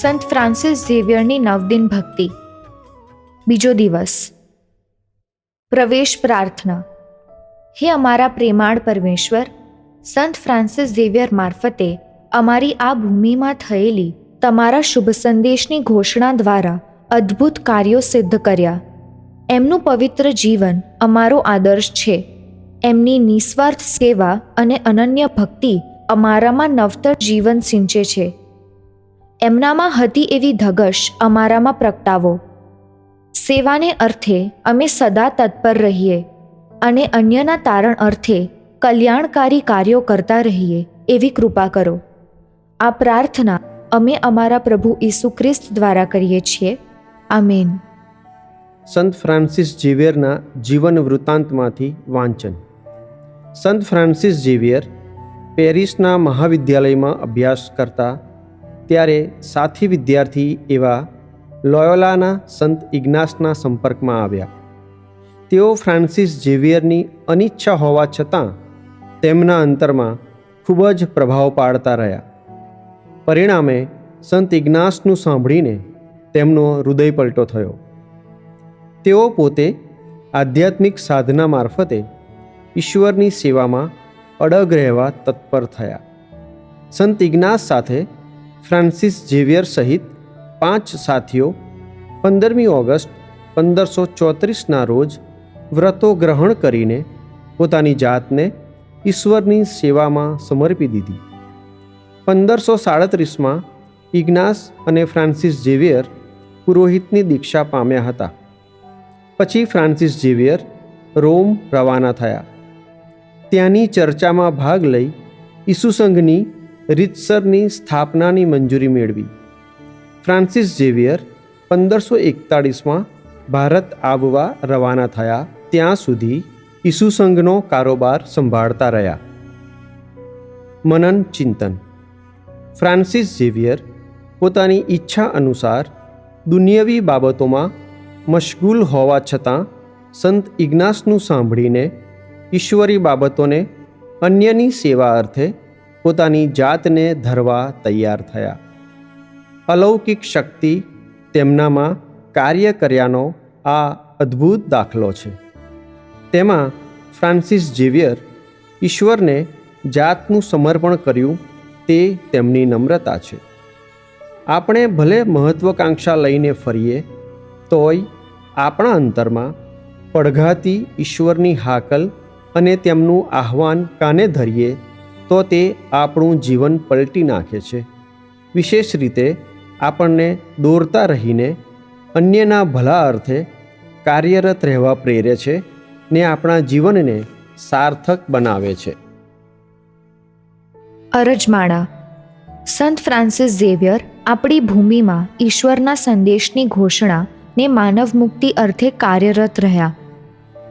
સંત ફ્રાન્સિસ ઝેવિયરની નવદિન ભક્તિ. બીજો દિવસ. પ્રવેશ પ્રાર્થના. હે અમારા પ્રેમાળ પરમેશ્વર, સંત ફ્રાન્સિસ ઝેવિયર મારફતે અમારી આ ભૂમિમાં થયેલી તમારા શુભ સંદેશની ઘોષણા દ્વારા અદ્ભુત કાર્યો સિદ્ધ કર્યા. એમનું પવિત્ર જીવન અમારો આદર્શ છે. એમની નિસ્વાર્થ સેવા અને અનન્ય ભક્તિ અમારામાં નવતર જીવન સિંચે છે. એમનામાં હતી એવી ધગશ અમારામાં પ્રગટાવો. સેવાને અર્થે અમે સદા તત્પર રહીએ અને અન્યના તારણ અર્થે કલ્યાણકારી કાર્યો કરતા રહીએ એવી કૃપા કરો. આ પ્રાર્થના અમે અમારા પ્રભુ ઈસુ ખ્રિસ્ત દ્વારા કરીએ છીએ. આમેન. સંત ફ્રાન્સિસ ઝેવિયરના જીવન વૃત્તાંતમાંથી વાંચન. સંત ફ્રાન્સિસ ઝેવિયર પેરિસના મહાવિદ્યાલયમાં અભ્યાસ કરતા ત્યારે સાથી વિદ્યાર્થી એવા લોયોલાના સંત ઇગ્નાસના સંપર્કમાં આવ્યા. તેઓ ફ્રાન્સિસ ઝેવિયરની અનિચ્છા હોવા છતાં તેમના અંતરમાં ખૂબ જ પ્રભાવ પાડતા રહ્યા. પરિણામે સંત ઇગ્નાસનું સાંભળીને તેમનો હૃદય પલટો થયો. તેઓ પોતે આધ્યાત્મિક સાધના મારફતે ઈશ્વરની સેવામાં અડગ રહેવા તત્પર થયા. સંત ઇગ્નાસ સાથે ફ્રાન્સિસ ઝેવિયર સહિત પાંચ સાથીઓ પંદરમી ઓગસ્ટ પંદરસો ચોત્રીસના રોજ વ્રતો ગ્રહણ કરીને પોતાની જાતને ઈશ્વરની સેવામાં સમર્પી દીધી. પંદરસો સાડત્રીસમાં ઇગ્નાસ અને ફ્રાન્સિસ ઝેવિયર પુરોહિતની દીક્ષા પામ્યા હતા. પછી ફ્રાન્સિસ ઝેવિયર રોમ રવાના થયા. ત્યાંની ચર્ચામાં ભાગ લઈ ઈસુસંઘની રીતસરની સ્થાપનાની મંજૂરી મેળવી. ફ્રાન્સિસ ઝેવિયર પંદરસો એકતાળીસમાં ભારત આવવા રવાના થયા, ત્યાં સુધી ઈસુસંઘનો કારોબાર સંભાળતા રહ્યા. મનન ચિંતન. ફ્રાન્સિસ ઝેવિયર પોતાની ઈચ્છા અનુસાર દુનિયવી બાબતોમાં મશગુલ હોવા છતાં સંત ઇગ્નાસનું સાંભળીને ઈશ્વરી બાબતોને અન્યની સેવા અર્થે પોતાની જાતને ધરવા તૈયાર થયા. અલૌકિક શક્તિ તેમનામાં કાર્ય કર્યાનો આ અદ્ભુત દાખલો છે. તેમાં ફ્રાન્સિસ ઝેવિયર ઈશ્વરને જાતનું સમર્પણ કર્યું તે તેમની નમ્રતા છે. આપણે ભલે મહત્વકાંક્ષા લઈને ફરીએ, તોય આપણા અંતરમાં પડઘાતી ઈશ્વરની હાકલ અને તેમનું આહવાન કાને ધરીએ તો તે આપણું જીવન પલટી નાખે છે. વિશેષ રીતે આપણને દોરતા રહીને અન્યના ભલા અર્થે કાર્યરત રહેવા પ્રેરે છે ને આપણા જીવનને સાર્થક બનાવે છે. અરજમાળા. સંત ફ્રાન્સિસ ઝેવિયર આપણી ભૂમિમાં ઈશ્વરના સંદેશની ઘોષણા ને માનવ મુક્તિ અર્થે કાર્યરત રહ્યા.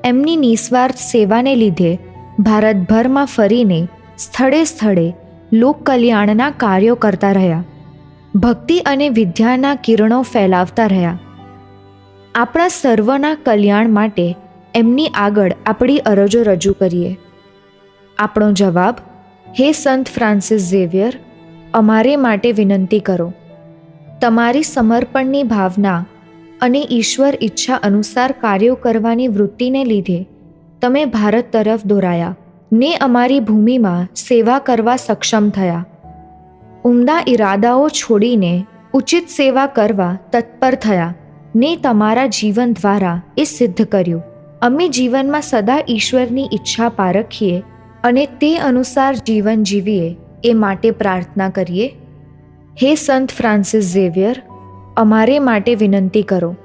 એમની નિસ્વાર્થ સેવાને લીધે ભારતભરમાં ફરીને સ્થળે સ્થળે લોક કલ્યાણના કાર્યો કરતા રહ્યા. ભક્તિ અને વિદ્યાના કિરણો ફેલાવતા રહ્યા. આપણા સર્વના કલ્યાણ માટે એમની આગળ આપણી અરજો રજૂ કરીએ. આપણો જવાબ, હે સંત ફ્રાન્સિસ ઝેવિયર, અમારે માટે વિનંતી કરો. તમારી સમર્પણની ભાવના અને ઈશ્વર ઈચ્છા અનુસાર કાર્યો કરવાની વૃત્તિને લીધે તમે ભારત તરફ દોરાયા. ને અમારી ભૂમિમાં સેવા કરવા સક્ષમ થયા. ઉમદા ઈરાદાઓ છોડીને ઉચિત સેવા કરવા તત્પર થયા ને તમારા જીવન દ્વારા એ સિદ્ધ કર્યું. અમે જીવનમાં સદા ઈશ્વરની ઈચ્છા પારખીએ અને તે અનુસાર જીવન જીવીએ એ માટે પ્રાર્થના કરીએ. હે સંત ફ્રાન્સિસ ઝેવિયર, અમારે માટે વિનંતી કરો.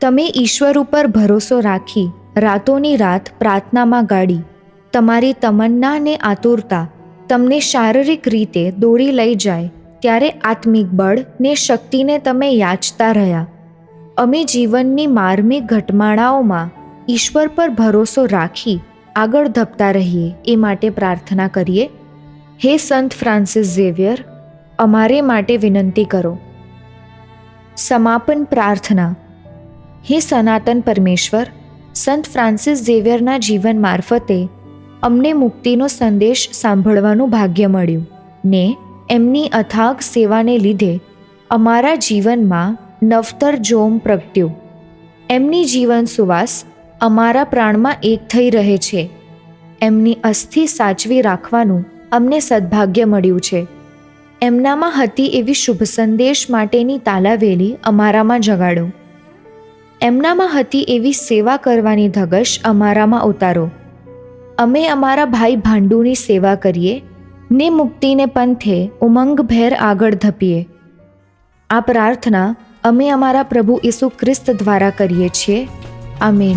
તમે ઈશ્વર ઉપર ભરોસો રાખી રાતોની રાત પ્રાર્થનામાં ગાડી તમારી તમન્ના અને આતુરતા તમને શારીરિક રીતે દોરી લઈ જાય, ત્યારે આત્મિક બળ ને શક્તિને તમે યાચતા રહ્યા. અમે જીવનની માર્મિક ઘટમાળાઓમાં ઈશ્વર પર ભરોસો રાખી આગળ ધપતા રહીએ, એ માટે પ્રાર્થના કરીએ. હે સંત ફ્રાન્સિસ ઝેવિયર, અમારે માટે વિનંતી કરો. સમાપન પ્રાર્થના. હે સનાતન પરમેશ્વર, સંત ફ્રાન્સિસ ઝેવિયરના જીવન મારફતે અમને મુક્તિનો સંદેશ સાંભળવાનું ભાગ્ય મળ્યું. ને એમની અથાગ સેવાને લીધે અમારા જીવનમાં નવતર જોમ પ્રગટ્યું. એમની જીવન સુવાસ અમારા પ્રાણમાં એક થઈ રહે છે. એમની અસ્થિ સાચવી રાખવાનું અમને સદભાગ્ય મળ્યું છે. એમનામાં હતી એવી શુભ સંદેશ માટેની તાલાવેલી અમારામાં જગાડો. એમનામાં હતી એવી સેવા કરવાની ધગશ અમારામાં ઉતારો. અમે અમારા ભાઈ ભાંડુની સેવા કરીએ, ને મુક્તિને પંથે ઉમંગભેર આગળ ધપીએ. આ પ્રાર્થના અમે અમારા પ્રભુ ઈસુ ખ્રિસ્ત દ્વારા કરીએ છીએ. આમીન.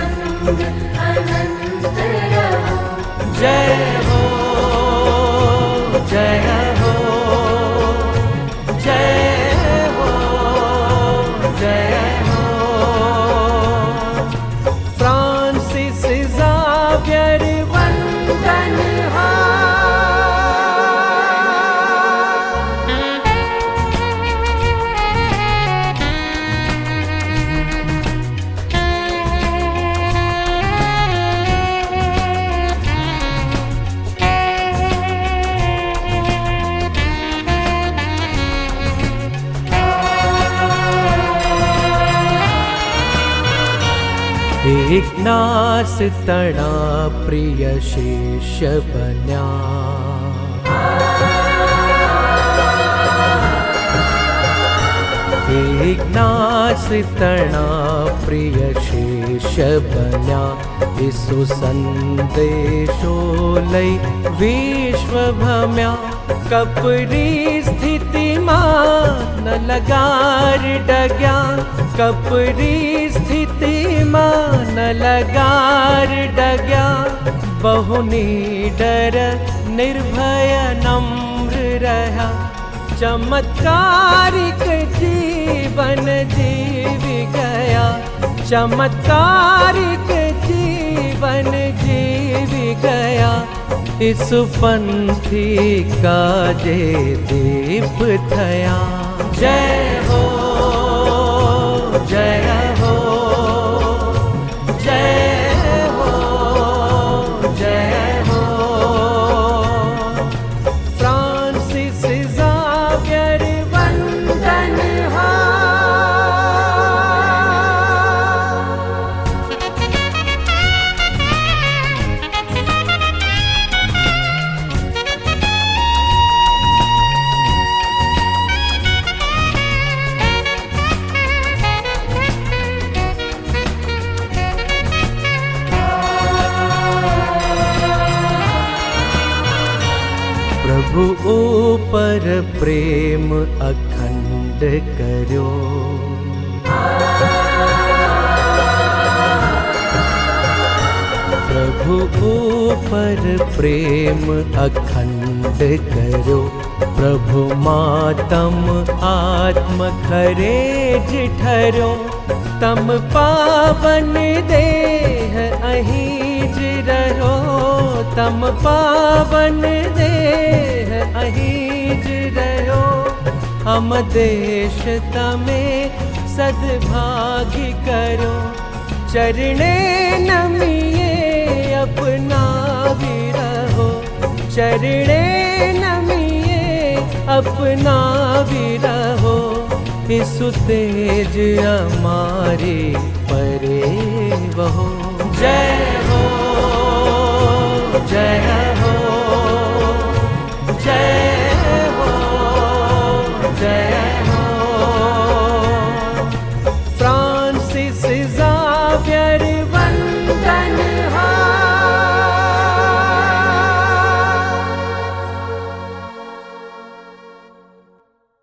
णा प्रियशेषणा प्रिय शेशन्या वि सुसन्देशोल विश्वभम्या। कपरी स्थितिमा न लगार डग्या कपरी स्थिति વિશ્વ ભમ્યા કપરી સ્થિતિમાં ન લગાર ડગ્યા કપરી સ્થિતિમાં ન લગાર ડગ્યા બહુ નિડર નિર્ભય નમ્ર રહ્યા ચમત્કારિક જીવન જીવી ગયા ચમત્કારિક જીવન જીવી ગયા इस पंथी काजे दीप थया जय हो जय हो जय प्रभु ओ पर प्रेम अखण्ड प्रभु ओ पर प्रेम अखण्डकरो प्रभु मातम आत्म तम ठरो। तम पावन देह अह જ રહો તમ પાવન દેહ અહીં જ રહ્યો. અમ દેશ તમે સદભાગી કરો ચરણે નમીએ અપનાવી રહો. ચરણે નમીએ અપનાવી રહો. ઈસુ તેજ અમારી પરે વહો Jai Ho, Jai